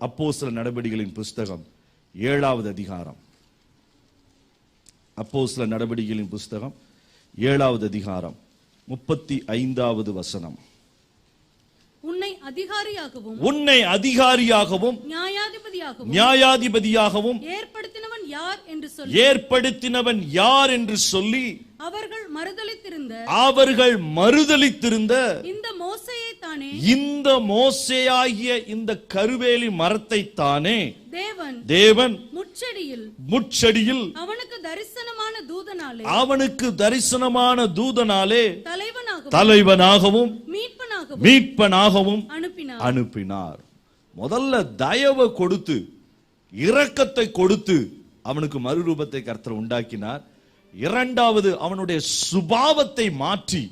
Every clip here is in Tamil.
அப்போஸ்தல நடவடிக்கைகளின் புஸ்தகம் ஏழாவது அதிகாரம். அப்போஸ்தல நடவடிக்கைகளின் புஸ்தகம் ஏழாவது அதிகாரம் முப்பத்தி ஐந்தாவது வசனம். உன்னை அதிகாரியாகவும் உன்னை அதிகாரியாகவும் நியாயாதிபதியாகவும் நியாயாதிபதியாகவும் ஏற்படுத்தினவன் யார் என்று சொல்லி ஏற்படுத்தினவன் யார் என்று சொல்லி அவர்கள் மறுதலித்திருந்த அவர்கள் மறுதலித்திருந்த இந்த தானே இந்த மோசேயாகிய இந்த கருவேலி மரத்தை தானே தேவன் தேவன் முச்செடியில் முட்செடியில் அவனுக்கு தரிசனமான தூதனாலே அவனுக்கு தரிசனமான தூதனாலே தலைவனாகவும் தலைவனாகவும் மீட்பனாகவும் மீட்பனாகவும் அனுப்பினார். அனுப்பினார். முதல்ல தயவை கொடுத்து இரக்கத்தை கொடுத்து அவனுக்கு மறுரூபத்தை கர்த்தர் உண்டாக்கினார். இரண்டாவது அவனுடைய சுபாவத்தை மாற்றி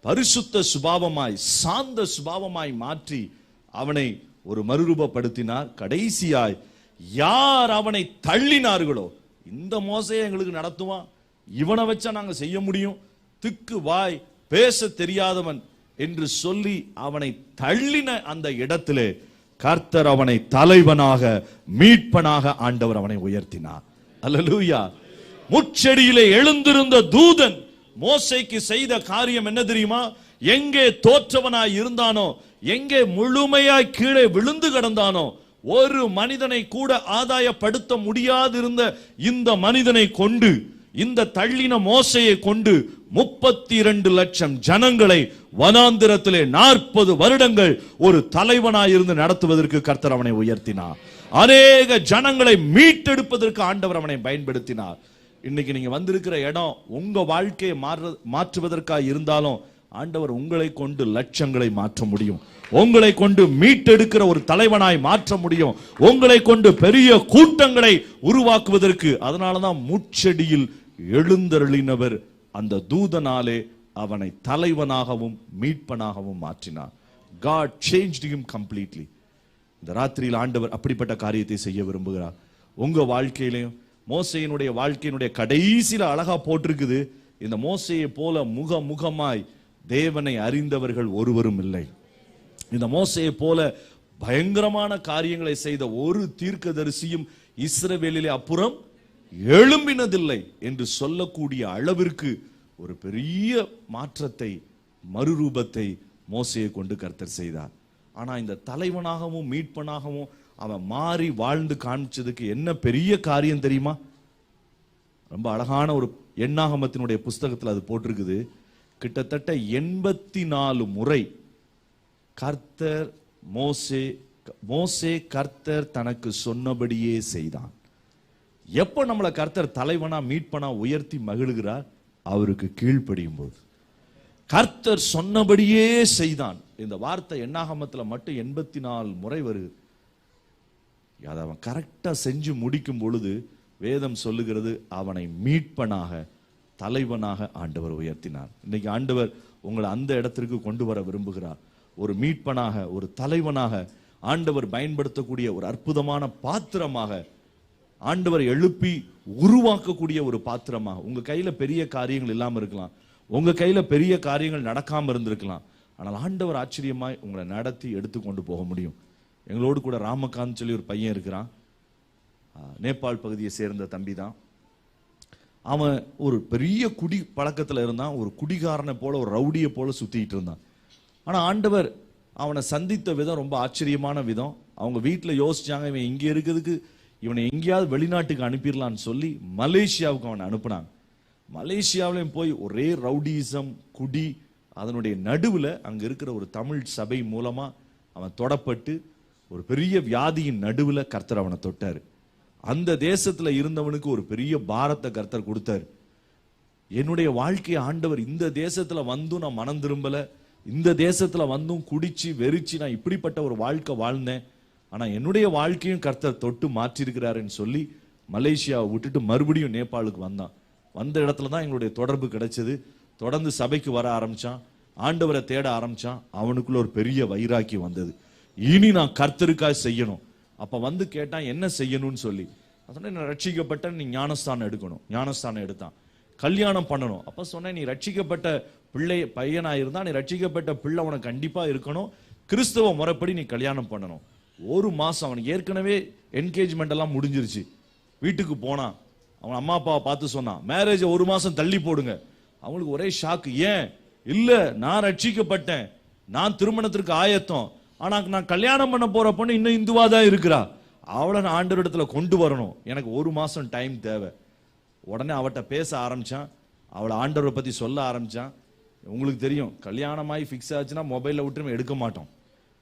பரிசுத்த சுபாவமாய் சாந்த சுபாவமாய் மாற்றி அவனை ஒரு மறுரூபப்படுத்தினார். கடைசியாய் யார் அவனை தள்ளினார்களோ இந்த மோசையை எங்களுக்கு நடத்துவான். இவனை வச்சா நாங்கள் செய்ய முடியும். திக்கு வாய் பேச தெரியாதவன் என்று சொல்லி அவனை தள்ளின அந்த இடத்திலே கர்த்தர் அவனை தலைவனாக மீட்பனாக ஆண்டவர் அவனை உயர்த்தினார். அல்லேலூயா. முச்செடியிலே எழுந்திருந்த தூதன் மோசைக்கு செய்த காரியம் என்ன தெரியுமா? எங்கே தோற்றவனாய் இருந்தானோ எங்கே முழுமையாய் கீழே விழுந்து கிடந்தானோ ஒரு மனிதனை கூட ஆதாயப்படுத்த முடியாதிருந்த இந்த மனிதனை கொண்டு இந்த தள்ளின மோசையை கொண்டு முப்பத்தி இரண்டு லட்சம் ஜனங்களை வனாந்திரத்திலே நாற்பது வருடங்கள் ஒரு தலைவனாயிருந்து நடத்துவதற்கு கர்த்தர் அவனை உயர்த்தினார். அநேக ஜனங்களை மீட்டெடுப்பதற்கு ஆண்டவர் அவனை பயன்படுத்தினார். இன்னைக்கு நீங்க வந்திருக்கிற இடம் உங்க வாழ்க்கையை மாற்ற மாற்றுவதற்காக இருந்தாலும் ஆண்டவர் உங்களை கொண்டு லட்சங்களை மாற்ற முடியும். உங்களை கொண்டு மீட்டெடுக்கிற ஒரு தலைவனாய் மாற்ற முடியும். உங்களை கொண்டு பெரிய கூட்டங்களை உருவாக்குவதற்கு அதனாலதான் முச்செடியில் எழுந்தருளினவர் அந்த தூதனாலே அவனை தலைவனாகவும் மீட்பனாகவும் மாற்றினார். காட் சேஞ்ச் ஹிம் கம்ப்ளீட்லி இந்த ராத்திரியில் ஆண்டவர் அப்படிப்பட்ட காரியத்தை செய்ய விரும்புகிறார். உங்க வாழ்க்கையிலையும் மோசையினுடைய வாழ்க்கையினுடைய கடைசியில் அழகா போட்டிருக்குது. இந்த மோசையை போல முக முகமாய் தேவனை அறிந்தவர்கள் ஒருவரும் இல்லை. இந்த மோசையை போல பயங்கரமான காரியங்களை செய்த ஒரு தீர்க்கதரிசியும் இஸ்ரவேலிலே அப்புறம் எழும்பினதில்லை என்று சொல்லக்கூடிய அளவிற்கு ஒரு பெரிய மாற்றத்தை மறுரூபத்தை மோசையை கொண்டு கர்த்தர் செய்தார். ஆனால் இந்த தலைவனாகவும் மீட்பனாகவும் அவன் மாறி வாழ்ந்து காமிச்சதுக்கு என்ன பெரிய காரியம் தெரியுமா? ரொம்ப அழகான ஒரு எண்ணாகமத்தினுடைய புஸ்தகத்தில் அது போட்டிருக்குது. கிட்டத்தட்ட எண்பத்தி நாலு முறை கர்த்தர் மோசே மோசே கர்த்தர் தனக்கு சொன்னபடியே செய்தான். எப்போ நம்மளை கர்த்தர் தலைவனா மீட்பனா உயர்த்தி மகிழுகிறார்? அவருக்கு கீழ்ப்படியும் போது கர்த்தர் சொன்னபடியே செய்தான். இந்த வார்த்தை எண்ணாகமத்தில் மட்டும் எண்பத்தி நாலு முறை வருது. அதை அவன் கரெக்டாக செஞ்சு முடிக்கும் பொழுது வேதம் சொல்லுகிறது அவனை மீட்பனாக தலைவனாக ஆண்டவர் உயர்த்தினார். இன்னைக்கு ஆண்டவர் உங்களை அந்த இடத்திற்கு கொண்டு வர விரும்புகிறார். ஒரு மீட்பனாக ஒரு தலைவனாக ஆண்டவர் பயன்படுத்தக்கூடிய ஒரு அற்புதமான பாத்திரமாக ஆண்டவர் எழுப்பி உருவாக்கக்கூடிய ஒரு பாத்திரமாக. உங்கள் கையில் பெரிய காரியங்கள் இல்லாமல் இருக்கலாம். உங்கள் கையில் பெரிய காரியங்கள் நடக்காமல் இருந்திருக்கலாம். ஆனால் ஆண்டவர் ஆச்சரியமாய் உங்களை நடத்தி எடுத்து கொண்டு போக முடியும். எங்களோடு கூட ராமகாந்த் சொல்லி ஒரு பையன் இருக்கிறான். நேபாள் பகுதியை சேர்ந்த தம்பி தான் அவன் ஒரு பெரிய குடி பழக்கத்தில் இருந்தான். ஒரு குடிகாரனை போல ஒரு ரவுடியை போல சுற்றிக்கிட்டு இருந்தான். ஆனால் ஆண்டவர் அவனை சந்தித்த விதம் ரொம்ப ஆச்சரியமான விதம். அவங்க வீட்டில் யோசிச்சாங்க இவன் இங்கே இருக்கிறதுக்கு இவனை எங்கேயாவது வெளிநாட்டுக்கு அனுப்பிடலான்னு சொல்லி மலேசியாவுக்கு அவனை அனுப்புனாங்க. மலேசியாவிலையும் போய் ஒரே ரவுடிசம் குடி அதனுடைய நடுவில் அங்கே இருக்கிற ஒரு தமிழ் சபை மூலமாக அவன் தொடப்பட்டு ஒரு பெரிய வியாதியின் நடுவில் கர்த்தர் அவனை தொட்டார். அந்த தேசத்தில் இருந்தவனுக்கு ஒரு பெரிய பாரத்தை கர்த்தர் கொடுத்தாரு. என்னுடைய வாழ்க்கையை ஆண்டவர் இந்த தேசத்தில் வந்தும் நான் மனம் திரும்பல. இந்த தேசத்தில் வந்தும் குடிச்சு வெறிச்சு நான் இப்படிப்பட்ட ஒரு வாழ்க்கை வாழ்ந்தேன். ஆனால் என்னுடைய வாழ்க்கையும் கர்த்தர் தொட்டு மாற்றிருக்கிறாருன்னு சொல்லி மலேசியாவை விட்டுட்டு மறுபடியும் நேபாளுக்கு வந்தான். வந்த இடத்துல தான் எங்களுடைய தொடர்பு கிடைச்சது. தொடர்ந்து சபைக்கு வர ஆரம்பித்தான் ஆண்டவரை தேட ஆரம்பித்தான் அவனுக்குள்ள ஒரு பெரிய வைராக்கியம் வந்தது. இனி நான் கர்த்தருக்காக செய்யணும். அப்போ வந்து கேட்டான் என்ன செய்யணும்னு சொல்லி. நான் சொன்னேன் நான் ரட்சிக்கப்பட்ட நீ ஞானஸ்தானம் எடுக்கணும். ஞானஸ்தானம் எடுத்தான். கல்யாணம் பண்ணணும். அப்போ சொன்னேன் நீ ரட்சிக்கப்பட்ட பிள்ளை பையனாக இருந்தால் நீ ரட்சிக்கப்பட்ட பிள்ளை உனக்கு கண்டிப்பாக இருக்கணும். கிறிஸ்தவ முறைப்படி நீ கல்யாணம் பண்ணணும். ஒரு மாதம் அவனுக்கு ஏற்கனவே என்கேஜ்மெண்ட் எல்லாம் முடிஞ்சிருச்சு. வீட்டுக்கு போனான் அவன் அம்மா அப்பாவை பார்த்து சொன்னான் மேரேஜை ஒரு மாதம் தள்ளி போடுங்க. அவங்களுக்கு ஒரே ஷாக்கு ஏன்? இல்லை நான் ரட்சிக்கப்பட்டேன். நான் திருமணத்திற்கு ஆயத்தம். ஆனால் நான் கல்யாணம் பண்ண போற பொண்ணு இன்னும் இந்துவா தான் இருக்கிறா. அவளை நான் ஆண்டவரிடத்துல கொண்டு வரணும். எனக்கு ஒரு மாதம் டைம் தேவை. உடனே அவட்ட பேச ஆரம்பித்தான் அவளை ஆண்டவரை பற்றி சொல்ல ஆரம்பித்தான் உங்களுக்கு தெரியும் கல்யாணமாகி ஃபிக்ஸ் ஆச்சுன்னா மொபைலில் விட்டு நம்ம எடுக்க மாட்டோம்.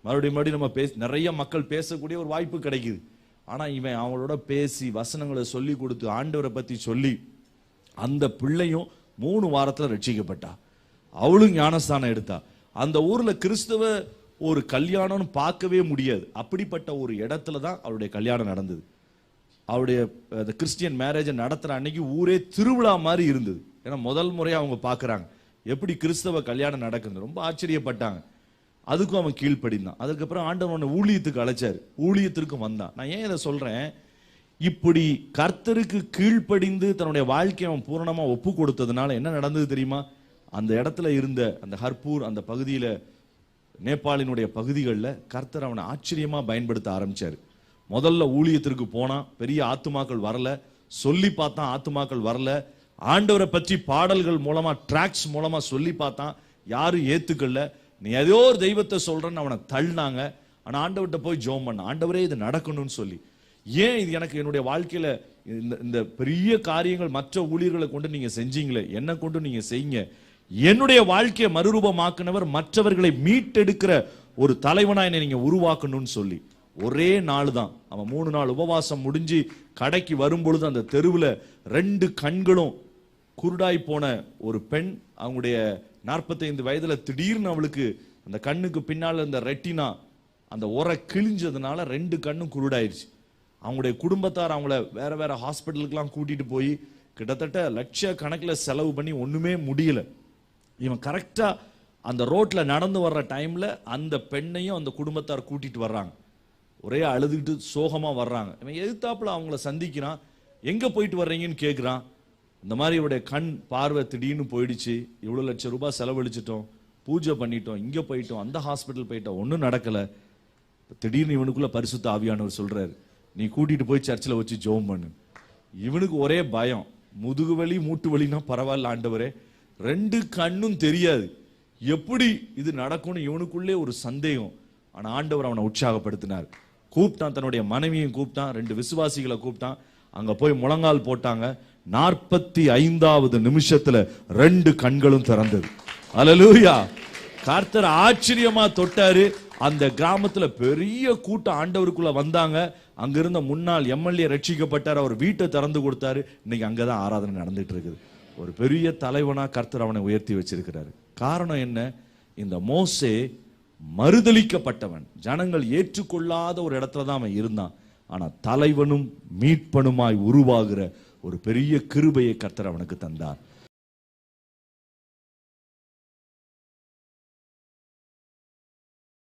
மறுபடியும் மறுபடியும் நம்ம பேச நிறைய மக்கள் பேசக்கூடிய ஒரு வாய்ப்பு கிடைக்குது. ஆனால் இவன் அவளோட பேசி வசனங்களை சொல்லி கொடுத்து ஆண்டவரை பற்றி சொல்லி அந்த பிள்ளையும் மூணு வாரத்தில் ரட்சிக்கப்பட்டா. அவளும் ஞானஸ்தானம் எடுத்தா. அந்த ஊரில் கிறிஸ்தவ ஒரு கல்யாணம்னு பார்க்கவே முடியாது. அப்படிப்பட்ட ஒரு இடத்துல தான் அவருடைய கல்யாணம் நடந்தது. அவருடைய அந்த கிறிஸ்டியன் மேரேஜை நடத்துகிற அன்னைக்கு ஊரே திருவிழா மாதிரி இருந்தது. ஏன்னா முதல் முறையாக அவங்க பார்க்குறாங்க. எப்படி கிறிஸ்தவ கல்யாணம் நடக்குது ரொம்ப ஆச்சரியப்பட்டாங்க. அதுக்கும் அவன் கீழ்ப்படிந்தான். அதுக்கப்புறம் ஆண்டவன் ஊழியத்துக்கு அழைச்சார். ஊழியத்திற்கும் வந்தான். நான் ஏன் இதை சொல்கிறேன் இப்படி கர்த்தருக்கு கீழ்ப்படிந்து தன்னுடைய வாழ்க்கையை அவன் பூரணமாக ஒப்பு கொடுத்ததுனால என்ன நடந்தது தெரியுமா? அந்த இடத்துல இருந்த அந்த ஹர்பூர் அந்த பகுதியில் நேபாளினுடைய பகுதிகளில் கர்த்தர் அவனை ஆச்சரியமாக பயன்படுத்த ஆரம்பித்தார் முதல்ல ஊழியத்திற்கு போனான் பெரிய ஆத்துமாக்கள் வரல. சொல்லி பார்த்தான் ஆத்துமாக்கள் வரல. ஆண்டவரை பற்றி பாடல்கள் மூலமாக ட்ராக்ஸ் மூலமாக சொல்லி பார்த்தான் யாரும் ஏற்றுக்கல நீ ஏதோ ஒரு தெய்வத்தை சொல்கிறேன்னு அவனை தள்ளினாங்க. ஆனால் ஆண்டவர்கிட்ட போய் ஜோம் பண்ண ஆண்டவரே இது நடக்கணும்னு சொல்லி. ஏன் இது எனக்கு என்னுடைய வாழ்க்கையில் இந்த இந்த பெரிய காரியங்கள் மற்ற ஊழியர்களை கொண்டு நீங்கள் செஞ்சீங்களே? என்ன கொண்டு நீங்கள் செய்யுங்க. என்னுடைய வாழ்க்கையை மறுரூபமாக்குனவர் மற்றவர்களை மீட்டெடுக்கிற ஒரு தலைவனா என்னை நீங்க உருவாக்கணும்னு சொல்லி. ஒரே நாள் தான் அவன் மூணு நாள் உபவாசம் முடிஞ்சு கடைக்கு வரும்பொழுது அந்த தெருவில் ரெண்டு கண்களும் குருடாய் போன ஒரு பெண் அவங்களுடைய நாற்பத்தைந்து வயதுல திடீர்னு அவளுக்கு அந்த கண்ணுக்கு பின்னால் இருந்த ரெட்டினா அந்த உரை கிழிஞ்சதுனால ரெண்டு கண்ணும் குருடாயிருச்சு. அவங்களுடைய குடும்பத்தார் அவங்கள வேற வேற ஹாஸ்பிட்டலுக்கெல்லாம் கூட்டிட்டு போய் கிட்டத்தட்ட லட்ச கணக்கில் செலவு பண்ணி ஒன்றுமே முடியல. இவன் கரெக்டாக அந்த ரோட்டில் நடந்து வர்ற டைமில் அந்த பெண்ணையும் அந்த குடும்பத்தார் கூட்டிகிட்டு வர்றாங்க. ஒரே அழுதுகிட்டு சோகமாக வர்றாங்க. இவன் எதிர்த்தாப்பில் அவங்கள சந்திக்கிறான். எங்கே போயிட்டு வர்றீங்கன்னு கேட்குறான் இந்த மாதிரி இவருடைய கண் பார்வை திடீர்னு போயிடுச்சு. இவ்வளோ லட்சம் ரூபாய் செலவழிச்சிட்டோம். பூஜை பண்ணிட்டோம். இங்கே போயிட்டோம். அந்த ஹாஸ்பிட்டல் போயிட்டோம். ஒன்றும் நடக்கலை. திடீர்னு இவனுக்குள்ளே பரிசுத்த ஆவியானவர் சொல்கிறார் நீ கூட்டிகிட்டு போய் சர்ச்சில் வச்சு ஜோம் பண்ணு. இவனுக்கு ஒரே பயம். முதுகு வலி மூட்டு வலினா பரவாயில்ல ஆண்டவரே. ரெண்டு கண்ணும் தெரியாது. எப்படி இது நடக்கும்னு இவனுக்குள்ளே ஒரு சந்தேகம். ஆனால் ஆண்டவர் அவனை உற்சாகப்படுத்தினார். கூப்பிட்டான் தன்னுடைய மனைவியும் கூப்பிட்டான் ரெண்டு விசுவாசிகளை கூப்பிட்டான். அங்கே போய் முழங்கால் போட்டாங்க. நாற்பத்தி ஐந்தாவது நிமிஷத்தில் ரெண்டு கண்களும் திறந்தது. அலலூயா கர்த்தர் ஆச்சரியமா தொட்டாரு. அந்த கிராமத்துல பெரிய கூட்டம் ஆண்டவருக்குள்ள வந்தாங்க. அங்கிருந்த முன்னாள் எம்எல்ஏ ரட்சிக்கப்பட்டார். அவர் வீட்டை திறந்து கொடுத்தாரு. இன்னைக்கு அங்கதான் ஆராதனை நடந்துட்டு இருக்குது. ஒரு பெரிய தலைவனாக கர்த்தர் அவனை உயர்த்தி வச்சிருக்கிறாரு. காரணம் என்ன? இந்த மோசே மறுதலிக்கப்பட்டவன். ஜனங்கள் ஏற்றுக்கொள்ளாத ஒரு இடத்துல தான் அவன் இருந்தான். ஆனால் தலைவனும் மீட்பனுமாய் உருவாகிற ஒரு பெரிய கிருபையை கர்த்தர் அவனுக்கு தந்தார்.